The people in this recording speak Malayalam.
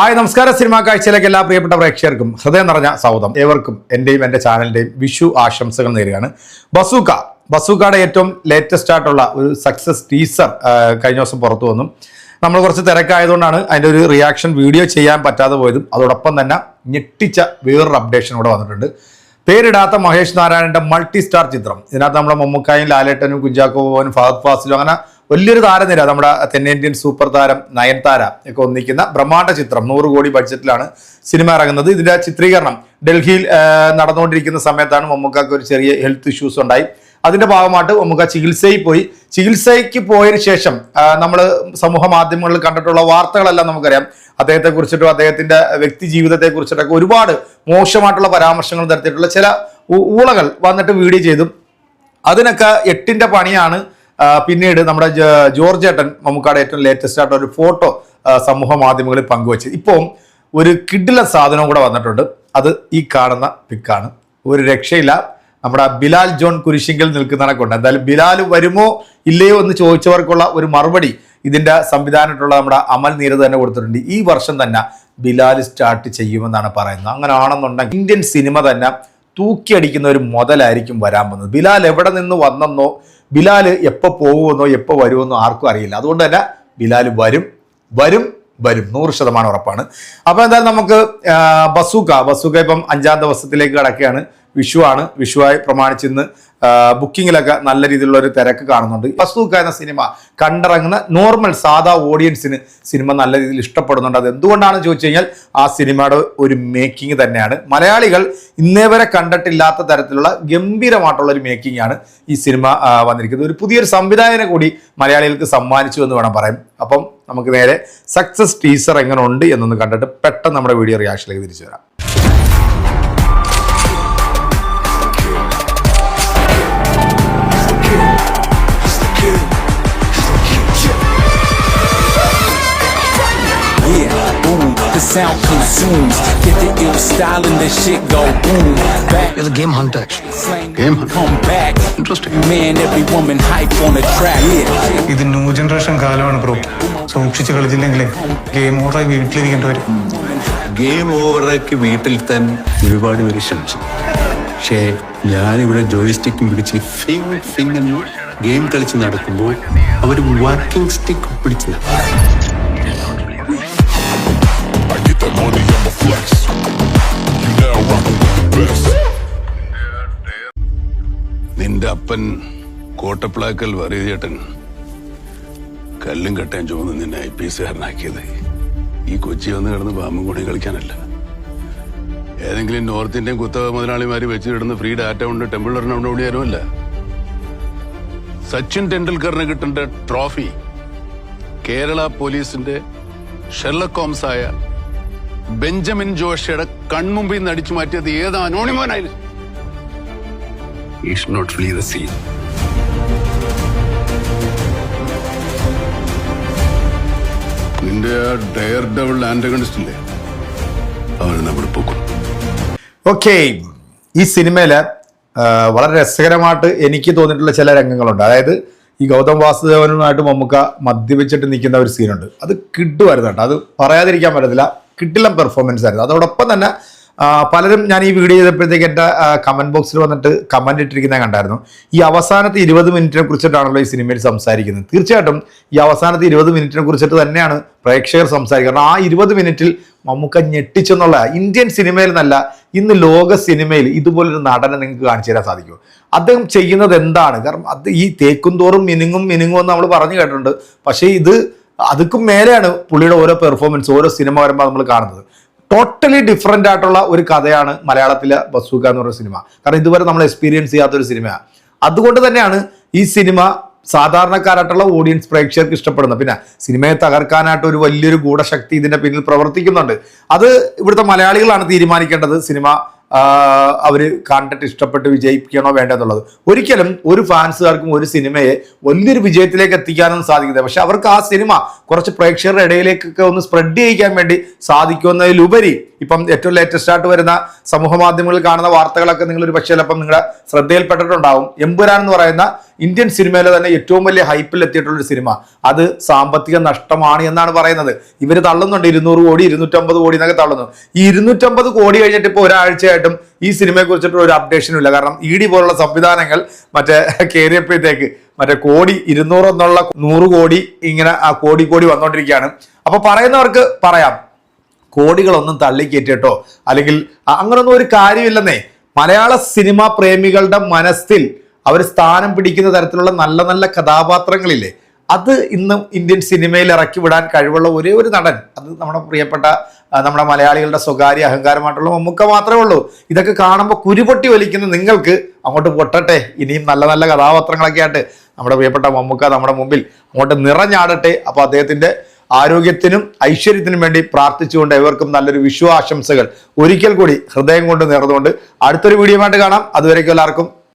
ഹായ് നമസ്കാരം. സിനിമാ കാഴ്ചയിലേക്ക് എല്ലാ പ്രിയപ്പെട്ട പ്രേക്ഷകർക്കും ഹൃദയം നിറഞ്ഞ സൗദം ഏവർക്കും എന്റെയും എന്റെ ചാനലിന്റെയും വിഷു ആശംസകൾ നേരുകയാണ്. ബസൂക്ക. ബസൂക്കയുടെ ഏറ്റവും ലേറ്റസ്റ്റ് ആയിട്ടുള്ള ഒരു സക്സസ് ടീസർ കഴിഞ്ഞ ദിവസം പുറത്തു വന്നു. നമ്മൾ കുറച്ച് തിരക്കായതുകൊണ്ടാണ് അതിന്റെ ഒരു റിയാക്ഷൻ വീഡിയോ ചെയ്യാൻ പറ്റാതെ പോയതും അതോടൊപ്പം തന്നെ ഞെട്ടിച്ച വേറൊരു അപ്ഡേഷൻ കൂടെ വന്നിട്ടുണ്ട്. പേരിടാത്ത മഹേഷ് നാരായണന്റെ മൾട്ടി സ്റ്റാർ ചിത്രം. ഇതിനകത്ത് നമ്മുടെ മമ്മൂക്കായും ലാലേട്ടനും കുഞ്ചാക്കോ ഭവനും ഫഹദ് ഫാസിലും അങ്ങനെ വലിയൊരു താരനിര നമ്മുടെ തെന്നേന്ത്യൻ സൂപ്പർ താരം നയൻതാര ഒക്കെ ഒന്നിക്കുന്ന ബ്രഹ്മാണ്ഡ ചിത്രം. നൂറ് കോടി ബഡ്ജറ്റിലാണ് സിനിമ ഇറങ്ങുന്നത്. ഇതിന്റെ ചിത്രീകരണം ഡൽഹിയിൽ നടന്നുകൊണ്ടിരിക്കുന്ന സമയത്താണ് മമ്മൂക്കാക്ക് ഒരു ചെറിയ ഹെൽത്ത് ഇഷ്യൂസ് ഉണ്ടായി. അതിന്റെ ഭാഗമായിട്ട് മമ്മൂക്ക ചികിത്സയിൽ പോയി. ചികിത്സയ്ക്ക് പോയതിനു ശേഷം നമ്മൾ സമൂഹ മാധ്യമങ്ങളിൽ കണ്ടിട്ടുള്ള വാർത്തകളെല്ലാം നമുക്കറിയാം. അദ്ദേഹത്തെ കുറിച്ചിട്ടും അദ്ദേഹത്തിന്റെ വ്യക്തി ജീവിതത്തെ കുറിച്ചിട്ടൊക്കെ ഒരുപാട് മോശമായിട്ടുള്ള പരാമർശങ്ങൾ നടത്തിയിട്ടുള്ള ചില ഊളകൾ വന്നിട്ട് വീഡിയോ ചെയ്തു. അതിനൊക്കെ എട്ടിന്റെ പണിയാണ് പിന്നീട് നമ്മുടെ ജോർജ് ഏട്ടൻ മമ്മൂക്കാട് ഏറ്റവും ലേറ്റസ്റ്റ് ആയിട്ട് ഒരു ഫോട്ടോ സമൂഹ മാധ്യമങ്ങളിൽ പങ്കുവച്ചു. ഇപ്പം ഒരു കിഡിലെ സാധനവും കൂടെ വന്നിട്ടുണ്ട്. അത് ഈ കാണുന്ന പിക്കാണ്. ഒരു രക്ഷയില്ല. നമ്മുടെ ബിലാൽ ജോൺ കുരിശിങ്കിൽ നിൽക്കുന്ന കണക്കുണ്ട് എന്തായാലും ബിലാൽ വരുമോ ഇല്ലയോ എന്ന് ചോദിച്ചവർക്കുള്ള ഒരു മറുപടി ഇതിന്റെ സംവിധാനമായിട്ടുള്ള നമ്മുടെ അമൽ നീര തന്നെ കൊടുത്തിട്ടുണ്ട്. ഈ വർഷം തന്നെ ബിലാൽ സ്റ്റാർട്ട് ചെയ്യുമെന്നാണ് പറയുന്നത്. അങ്ങനെ ആണെന്നുണ്ടെങ്കിൽ ഇന്ത്യൻ സിനിമ തന്നെ തൂക്കിയടിക്കുന്ന ഒരു മുതലായിരിക്കും വരാൻ പോകുന്നത്. ബിലാൽ എവിടെ നിന്ന് വന്നെന്നോ ബിലാൽ എപ്പോൾ പോകുമെന്നോ എപ്പോൾ വരുമെന്നോ ആർക്കും അറിയില്ല. അതുകൊണ്ട് തന്നെ ബിലാൽ വരും. വരും വരും. നൂറ് ശതമാനം ഉറപ്പാണ്. അപ്പോൾ എന്തായാലും നമുക്ക് ബസൂക്ക. ബസൂക്ക ഇപ്പം അഞ്ചാം ദിവസത്തിലേക്ക് കിടക്കുകയാണ്. വിഷുവാണ് വിഷുവായി പ്രമാണിച്ച് ഇന്ന് ബുക്കിങ്ങിലൊക്കെ നല്ല രീതിയിലുള്ള ഒരു തിരക്ക് കാണുന്നുണ്ട്. വസ്തുക്ക എന്ന സിനിമ കണ്ടിറങ്ങുന്ന നോർമൽ സാധാ ഓഡിയൻസിന് സിനിമ നല്ല രീതിയിൽ ഇഷ്ടപ്പെടുന്നുണ്ട്. അത് എന്തുകൊണ്ടാണെന്ന് ചോദിച്ചു കഴിഞ്ഞാൽ ആ സിനിമയുടെ ഒരു മേക്കിംഗ് തന്നെയാണ്. മലയാളികൾ ഇന്നേ വരെ കണ്ടിട്ടില്ലാത്ത തരത്തിലുള്ള ഗംഭീരമായിട്ടുള്ള ഒരു മേക്കിംഗ് ആണ് ഈ സിനിമ വന്നിരിക്കുന്നത്. ഒരു പുതിയൊരു സംവിധായകനെ കൂടി മലയാളികൾക്ക് സമ്മാനിച്ചു എന്ന് വേണം പറയാം അപ്പം നമുക്ക് നേരെ സക്സസ് ടീസർ എങ്ങനെ ഉണ്ട് എന്നൊന്ന് കണ്ടിട്ട് പെട്ടെന്ന് നമ്മുടെ വീഡിയോ റിയാക്ഷനിലേക്ക് തിരിച്ചു വരാം. Sound consumes. Get the ill style and the shit go boom. Back, It's a game hunter. Game hunter. come back. Interesting. Man, every woman hype on the track. Yeah. ഇത് ന്യൂ ജനറേഷൻ കാലമാണ് ബ്രോ സൂക്ഷിച്ച് കളിച്ചില്ലെങ്കിലേ ഗെയിം ഓവറായി വീട്ടിലിരിക്കേണ്ടി വരും ഗെയിം ഓവറാക്കി വീട്ടിലെത്താൻ ഒരുപാട് പേര് ശ്രമിച്ചു പക്ഷേ ഞാനിവിടെ ജോയിസ്റ്റിക്കും പിടിച്ച് ഫിങ് ഫിങ് എന്ന് ഗെയിം കളിച്ച് നടക്കുമ്പോൾ അവർ വർക്കിംഗ് സ്റ്റിക്ക് പിടിച്ച് അപ്പൻ കോട്ടപ്പിളാക്കൽ വറിയചേട്ടൻ കല്ലും കെട്ടാൻ ചുമന്ന് നിന്നെ ഐ പി എസുകാരനാക്കിയത് ഈ കൊച്ചി വന്ന് കിടന്ന് പാമ്പും കൂടി കളിക്കാനല്ല. ഏതെങ്കിലും നോർത്ത് ഇന്ത്യൻ കുത്തക മുതലാളിമാര് വെച്ചിടുന്ന ഫ്രീ ഡാറ്റ കൊണ്ട് ടെമ്പിൾ റൺ ഓടിയാലുമല്ല സച്ചിൻ ടെണ്ടുൽക്കറിന് കിട്ടേണ്ട ട്രോഫി കേരള പോലീസിന്റെ ഷെർലക് ഹോംസ് ആയ ബെഞ്ചമിൻ ജോഷിയുടെ കൺമുമ്പിൽ നിന്ന് അടിച്ചു മാറ്റിയത് ഏത് അനോണിമോനായാലും should not flee the scene നിന്റെ ആ ഡയർ ഡബിൾ ആന്റഗണിസ്റ്റ് ഇല്ലേ അവനെ നമ്മൾ പോകും ഓക്കെ ഈ സിനിമയിൽ വളരെ രസകരമായിട്ട് എനിക്ക് തോന്നിയിട്ടുള്ള ചില രംഗങ്ങളുണ്ട്. അതായത് ഈ ഗൗതം വാസുദേവനുമായിട്ട് മമ്മൂക്ക മദ്യപിച്ചിട്ട് നിൽക്കുന്ന ഒരു സീനുണ്ട് അത് കിട്ടുമായിരുന്നു കേട്ടോ. അത് പറയാതിരിക്കാൻ പറ്റത്തില്ല. കിട്ടില്ല പെർഫോമൻസ് ആയിരുന്നു. അതോടൊപ്പം തന്നെ പലരും ഞാൻ ഈ വീഡിയോ ചെയ്തപ്പോഴത്തേക്ക് എന്റെ കമന്റ് ബോക്സിൽ വന്നിട്ട് കമന്റ് ഇട്ടിരിക്കുന്നത് കണ്ടായിരുന്നു. ഈ അവസാനത്തെ ഇരുപത് മിനിറ്റിനെ കുറിച്ചിട്ടാണല്ലോ ഈ സിനിമയിൽ സംസാരിക്കുന്നത്. തീർച്ചയായിട്ടും ഈ അവസാനത്തെ ഇരുപത് മിനിറ്റിനെ കുറിച്ചിട്ട് തന്നെയാണ് പ്രേക്ഷകർ സംസാരിക്കുന്നത് ആ ഇരുപത് മിനിറ്റിൽ മമ്മൂക്ക ഞെട്ടിച്ചെന്നുള്ള ഇന്ത്യൻ സിനിമയിൽ നിന്നല്ല ഇന്ന് ലോക സിനിമയിൽ ഇതുപോലൊരു നടനെ നിങ്ങൾക്ക് കാണിച്ചു തരാൻ സാധിക്കുമോ അദ്ദേഹം ചെയ്യുന്നത് എന്താണ്? കാരണം അത് ഈ തേക്കും തോറും മിനിങ്ങും മിനിങ്ങും എന്ന് നമ്മൾ പറഞ്ഞു കേട്ടിട്ടുണ്ട്. പക്ഷേ ഇത് അതുക്കും മേലെയാണ് പുള്ളിയുടെ ഓരോ പെർഫോമൻസ് ഓരോ സിനിമ വരുമ്പോൾ നമ്മൾ കാണുന്നത്. ടോട്ടലി ഡിഫറെന്റ് ആയിട്ടുള്ള ഒരു കഥയാണ് മലയാളത്തിലെ ബസൂക്ക എന്ന് പറയുന്ന സിനിമ. കാരണം ഇതുവരെ നമ്മൾ എക്സ്പീരിയൻസ് ചെയ്യാത്തൊരു സിനിമയാണ് അതുകൊണ്ട് തന്നെയാണ് ഈ സിനിമ സാധാരണക്കാരായിട്ടുള്ള ഓഡിയൻസ് പ്രേക്ഷകർക്ക് ഇഷ്ടപ്പെടുന്നത്. പിന്നെ സിനിമയെ തകർക്കാനായിട്ട് ഒരു വലിയൊരു ഗൂഢശക്തി ഇതിന്റെ പിന്നിൽ പ്രവർത്തിക്കുന്നുണ്ട്. അത് ഇവിടുത്തെ മലയാളികളാണ് തീരുമാനിക്കേണ്ടത് സിനിമ അവർ കണ്ടിട്ട് ഇഷ്ടപ്പെട്ട് വിജയിപ്പിക്കണോ വേണ്ടെന്നുള്ളത് ഒരിക്കലും ഒരു ഫാൻസുകാർക്കും ഒരു സിനിമയെ വലിയൊരു വിജയത്തിലേക്ക് എത്തിക്കാനൊന്നും സാധിക്കില്ല പക്ഷെ അവർക്ക് ആ സിനിമ കുറച്ച് പ്രേക്ഷകരുടെ ഇടയിലേക്കൊക്കെ ഒന്ന് സ്പ്രെഡ് ചെയ്യിക്കാൻ വേണ്ടി സാധിക്കുന്നതിലുപരി ഇപ്പം ഏറ്റവും ലേറ്റസ്റ്റ് ആയിട്ട് വരുന്ന സമൂഹ മാധ്യമങ്ങളിൽ കാണുന്ന വാർത്തകളൊക്കെ നിങ്ങൾ ഒരു പക്ഷേ ചിലപ്പം നിങ്ങളുടെ ശ്രദ്ധയിൽപ്പെട്ടിട്ടുണ്ടാവും. എമ്പുരാൻ എന്ന് പറയുന്ന ഇന്ത്യൻ സിനിമയിലെ തന്നെ ഏറ്റവും വലിയ ഹൈപ്പിൽ എത്തിയിട്ടുള്ള ഒരു സിനിമ. അത് സാമ്പത്തിക നഷ്ടമാണ് എന്നാണ് പറയുന്നത്. ഇവർ തള്ളുന്നുണ്ട്. ഇരുന്നൂറ് കോടി ഇരുന്നൂറ്റമ്പത് കോടി എന്നൊക്കെ തള്ളുന്നു. ഈ ഇരുന്നൂറ്റമ്പത് കോടി കഴിഞ്ഞിട്ട് ഇപ്പോൾ ഒരാഴ്ചയായിട്ടും ഈ സിനിമയെ കുറിച്ചിട്ട് ഒരു അപ്ഡേഷനും ഇല്ല. കാരണം ഇ ഡി പോലുള്ള സംവിധാനങ്ങൾ മറ്റേ കയറിയപ്പോഴത്തേക്ക് മറ്റേ കോടി ഇരുന്നൂറ് എന്നുള്ള നൂറ് കോടി ഇങ്ങനെ ആ കോടി കോടി വന്നുകൊണ്ടിരിക്കുകയാണ് അപ്പോൾ പറയുന്നവർക്ക് പറയാം. കോടികളൊന്നും തള്ളിക്കേറ്റിട്ടോ? അല്ലെങ്കിൽ അങ്ങനൊന്നും ഒരു കാര്യമില്ലെന്നേ. മലയാള സിനിമാ പ്രേമികളുടെ മനസ്സിൽ അവർ സ്ഥാനം പിടിക്കുന്ന തരത്തിലുള്ള നല്ല നല്ല കഥാപാത്രങ്ങളില്ലേ? അത് ഇന്നും ഇന്ത്യൻ സിനിമയിൽ ഇറക്കി വിടാൻ കഴിവുള്ള ഒരേ ഒരു നടൻ. അത് നമ്മുടെ പ്രിയപ്പെട്ട നമ്മുടെ മലയാളികളുടെ സ്വകാര്യ അഹങ്കാരമായിട്ടുള്ള മമ്മൂക്ക മാത്രമേ ഉള്ളൂ. ഇതൊക്കെ കാണുമ്പോൾ കുരുപൊട്ടി വലിക്കുന്ന നിങ്ങൾക്ക് അങ്ങോട്ട് പൊട്ടട്ടെ. ഇനിയും നല്ല നല്ല കഥാപാത്രങ്ങളൊക്കെ ആയിട്ട് നമ്മുടെ പ്രിയപ്പെട്ട മമ്മൂക്ക നമ്മുടെ മുമ്പിൽ അങ്ങോട്ട് നിറഞ്ഞാടട്ടെ. അപ്പോൾ അദ്ദേഹത്തിന്റെ ആരോഗ്യത്തിനും ഐശ്വര്യത്തിനും വേണ്ടി പ്രാർത്ഥിച്ചുകൊണ്ട് ഏവർക്കും നല്ലൊരു വിശ്വാശംസകൾ ഒരിക്കൽ കൂടി ഹൃദയം കൊണ്ട് നേർന്നുകൊണ്ട് അടുത്തൊരു വീഡിയോ ആയിട്ട് കാണാം. അതുവരേക്കും എല്ലാവർക്കും